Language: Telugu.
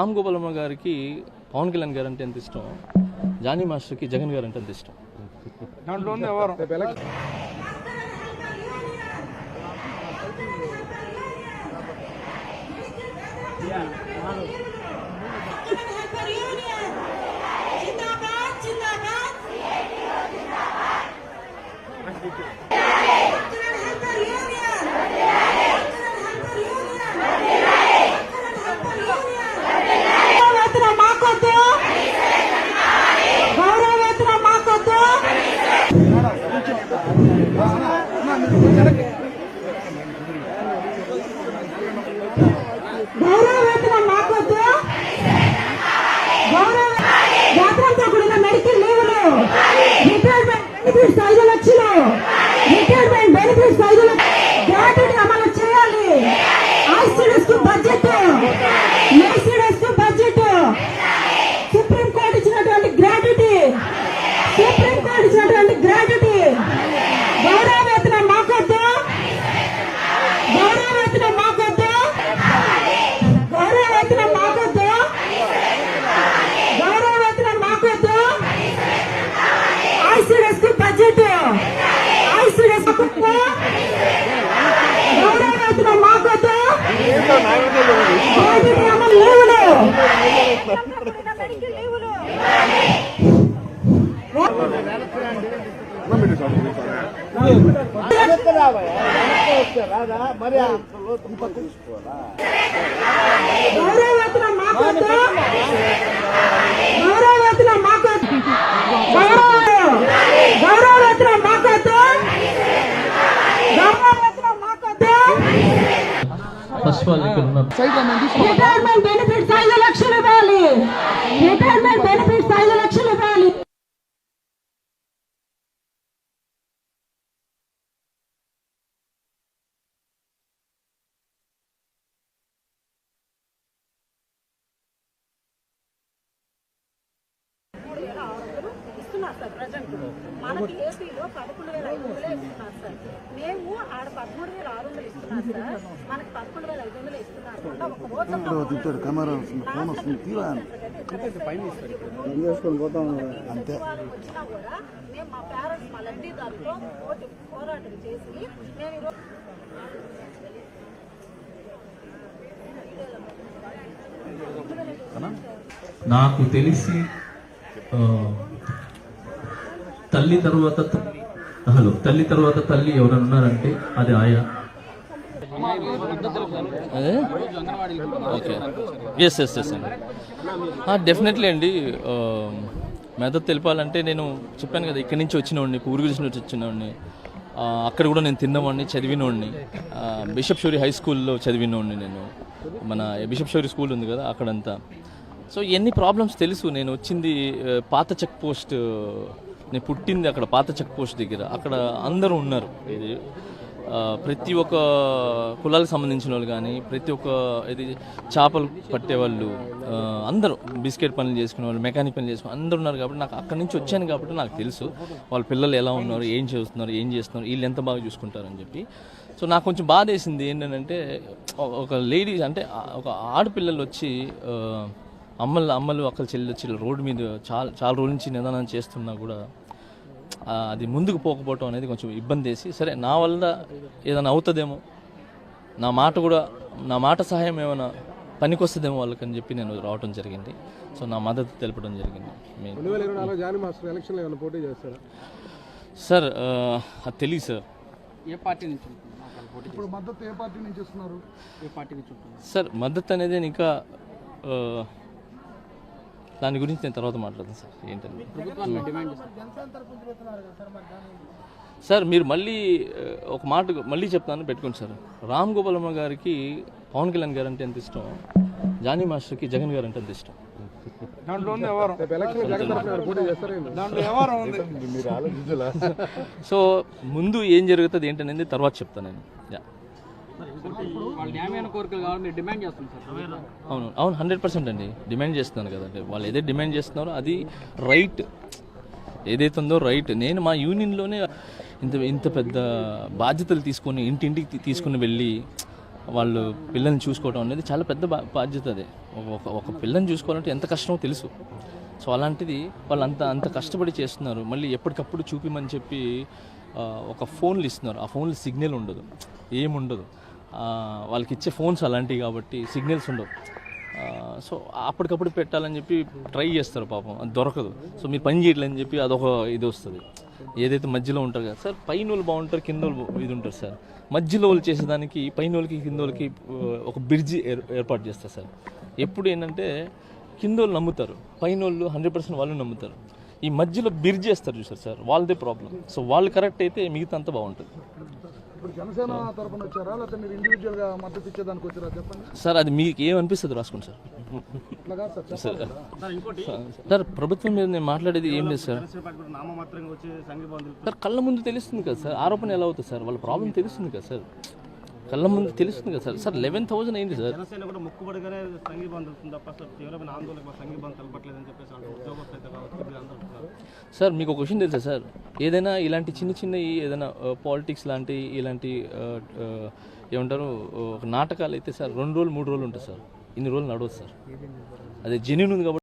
రామ్ గోపాలమ్మ గారికి పవన్ కళ్యాణ్ గారు అంటే ఎంత ఇష్టం? జానీ మాస్టర్కి జగన్ గారు అంటే ఎంత ఇష్టం? దాంట్లో బెనిఫిట్స్ ఐదు లక్షలు. రిటైర్మెంట్ బెనిఫిట్స్ ఐసీడీఎస్కు గౌరవ వేతనం రిటైర్మెంట్ బెనిఫిట్స్ ఐదు లక్షలు ఇవ్వాలి. రిటైర్మెంట్ బెనిఫిట్స్ ఐదు లక్షలు ఇవ్వాలి ఇస్తున్నారు సార్ ప్రజెంట్ మనకి ఏపీలో పదకొండు వేల ఐదు వందలే ఇస్తున్నారు సార్. మేము ఆడ పదమూడు వేల ఆరు వందలు ఇస్తున్నారు సార్. మనకి పదకొండు వేల ఐదు వందలు ఇస్తున్నారు. ఒక రోజు తిట్టాడు కెమెరా వస్తుంది ఫోన్ వస్తుంది తీరా. అంతే. వచ్చినా కూడా మేము మా పేరెంట్స్ మా లబ్ధిదారులతో పోటీ పోరాటం చేసి మేము ఈరోజు నాకు తెలిసి తల్లి తర్వాత హలో తల్లి తర్వాత తల్లి ఎవరన్నారంటే ఉన్నారంటే అది ఆయా. అదే ఓకే. ఎస్ ఎస్ ఎస్ అండి. డెఫినెట్లీ అండి మెదక్ మెదడు తెలిపాలంటే నేను చెప్పాను కదా ఇక్కడి నుంచి వచ్చినవాడిని పూర్వీకుల నుంచి వచ్చినవాడిని అక్కడ కూడా నేను తిన్నవాడిని చదివినవాడిని బిషప్ షోరీ హై స్కూల్లో చదివినవాడిని నేను. మన బిషప్ షోరీ స్కూల్ ఉంది కదా అక్కడంతా. సో ఎన్ని ప్రాబ్లమ్స్ తెలుసు నేను వచ్చింది పాత చెక్ పోస్ట్ నేను పుట్టింది అక్కడ పాత చెక్ పోస్ట్ దగ్గర. అక్కడ అందరూ ఉన్నారు. ఇది ప్రతి ఒక్క కులాలకు సంబంధించిన వాళ్ళు కానీ ప్రతి ఒక్క ఇది చేపలు పట్టేవాళ్ళు అందరూ బిస్కెట్ పనులు చేసుకునే వాళ్ళు మెకానిక్ పనులు చేసుకునే అందరూ ఉన్నారు కాబట్టి నాకు అక్కడి నుంచి వచ్చాను కాబట్టి నాకు తెలుసు వాళ్ళ పిల్లలు ఎలా ఉన్నారు ఏం చేస్తున్నారు ఏం చేస్తున్నారు వీళ్ళు ఎంత బాగా చూసుకుంటారని చెప్పి. సో నాకు కొంచెం బాధ వేసింది ఏంటంటే ఒక లేడీస్ అంటే ఒక ఆడపిల్లలు వచ్చి అమ్మలు అమ్మలు అక్కలు చెల్లి వచ్చి రోడ్డు మీద చాలా చాలా రోజుల నుంచి నిదానం చేస్తున్నా కూడా అది ముందుకు పోకపోవటం అనేది కొంచెం ఇబ్బంది వేసి సరే నా వల్ల ఏదైనా అవుతుందేమో నా మాట కూడా నా మాట సహాయం ఏమైనా పనికొస్తుందేమో వాళ్ళకని చెప్పి నేను రావటం జరిగింది. సో నా మద్దతు తెలపడం జరిగింది. సార్ ఆ, అది తెలియదు సార్. ఏ పార్టీ నుంచి ఉంటుంది? మాకు పోటీ ఇప్పుడు మద్దతు ఏ పార్టీ నుంచి ఇస్తున్నారు? ఏ పార్టీ నుంచి ఉంటుంది? సార్ మద్దతు అనేది నేను ఇంకా ఆ, దాని గురించి నేను తర్వాత మాట్లాడతాను సార్ ఏంటని ప్రభుత్వాన్ని డిమాండ్ చేస్తారు. సార్ మీరు మళ్ళీ ఒక మాట మళ్ళీ చెప్తాను పెట్టుకోండి సార్. రామ్ గోపాలమ్మ గారికి పవన్ కళ్యాణ్ గారు అంటే ఎంత ఇష్టం? జానీ మాస్టర్కి జగన్ గారు అంటే ఎంత ఇష్టం? సో ముందు ఏం జరుగుతుంది ఏంటనేది తర్వాత చెప్తాను నేను. అవును అవును హండ్రెడ్ పర్సెంట్ అండి. డిమాండ్ చేస్తున్నాను కదండి వాళ్ళు ఏదైతే డిమాండ్ చేస్తున్నారో అది రైట్ ఏదైతే ఉందో రైట్ నేను మా యూనియన్లోనే ఇంత ఇంత పెద్ద బాధ్యతలు తీసుకొని ఇంటింటికి తీసుకుని వెళ్ళి వాళ్ళు పిల్లల్ని చూసుకోవడం అనేది చాలా పెద్ద బా- బాధ్యత అది. ఒక ఒక పిల్లని చూసుకోవాలంటే ఎంత కష్టమో తెలుసు. సో అలాంటిది వాళ్ళు అంత అంత కష్టపడి చేస్తున్నారు. మళ్ళీ ఎప్పటికప్పుడు చూపిమని చెప్పి ఒక ఫోన్లు ఇస్తున్నారు. ఆ ఫోన్లు సిగ్నల్ ఉండదు. ఏముండదు. వాళ్ళకి ఇచ్చే ఫోన్స్ అలాంటివి కాబట్టి సిగ్నల్స్ ఉండవు. సో అప్పటికప్పుడు పెట్టాలని చెప్పి ట్రై చేస్తారు పాపం అది దొరకదు. సో మీరు పని చేయట్లేదని చెప్పి అదొక ఇది వస్తుంది. ఏదైతే మధ్యలో ఉంటారు కదా సార్ పైన వాళ్ళు బాగుంటారు కింద వాళ్ళు ఇది ఉంటారు సార్. మధ్యలో వాళ్ళు చేసేదానికి పైన వాళ్ళకి కింద వాళ్ళకి ఒక బ్రిడ్జి ఏర్ ఏర్పాటు చేస్తారు సార్. ఎప్పుడు ఏంటంటే కింద వాళ్ళు నమ్ముతారు పైన వాళ్ళు హండ్రెడ్ పర్సెంట్ వాళ్ళు నమ్ముతారు. ఈ మధ్యలో బ్రిడ్జ్ చేస్తారు చూసారు సార్ వాళ్ళదే ప్రాబ్లం. సో వాళ్ళు కరెక్ట్ అయితే మిగతా అంతా బాగుంటుంది. ఇప్పుడు జనసేన తరపున వచ్చారా? లేకపోతే మీరు మద్దతు ఇచ్చేదానికి వచ్చారా? చెప్పండి. సార్ అది మీకు ఏమనిపిస్తుంది రాసుకోండి సార్. Sir sir sir. ప్రభుత్వం మీద నేను మాట్లాడేది ఏం లేదు సార్. సార్ కళ్ళ ముందు తెలుస్తుంది కదా సార్. ఆరోపణ ఎలా అవుతుంది సార్? వాళ్ళ ప్రాబ్లం తెలుస్తుంది కదా సార్. కళ్ళ ముందు తెలుస్తుంది కదా సార్. సార్ లెవెన్ థౌసండ్ అయింది సార్. జనసేన కూడా మొక్కుబడిగానే తప్ప తీవ్రమైన ఆందోళన తెలపట్లేదని చెప్పేసి ఉద్యోగస్తులు. సార్ మీకు ఒక విషయం తెలుసా సార్? ఏదైనా ఇలాంటి చిన్న చిన్న ఏదైనా పాలిటిక్స్ లాంటి ఇలాంటి ఆ, ఏమంటారు నాటకాలు అయితే సార్ రెండు రోజులు మూడు రోజులు ఉంటుంది సార్. ఇన్ని రోజులు నడవదు సార్. అదే జెన్యున్ ఉంది కాబట్టి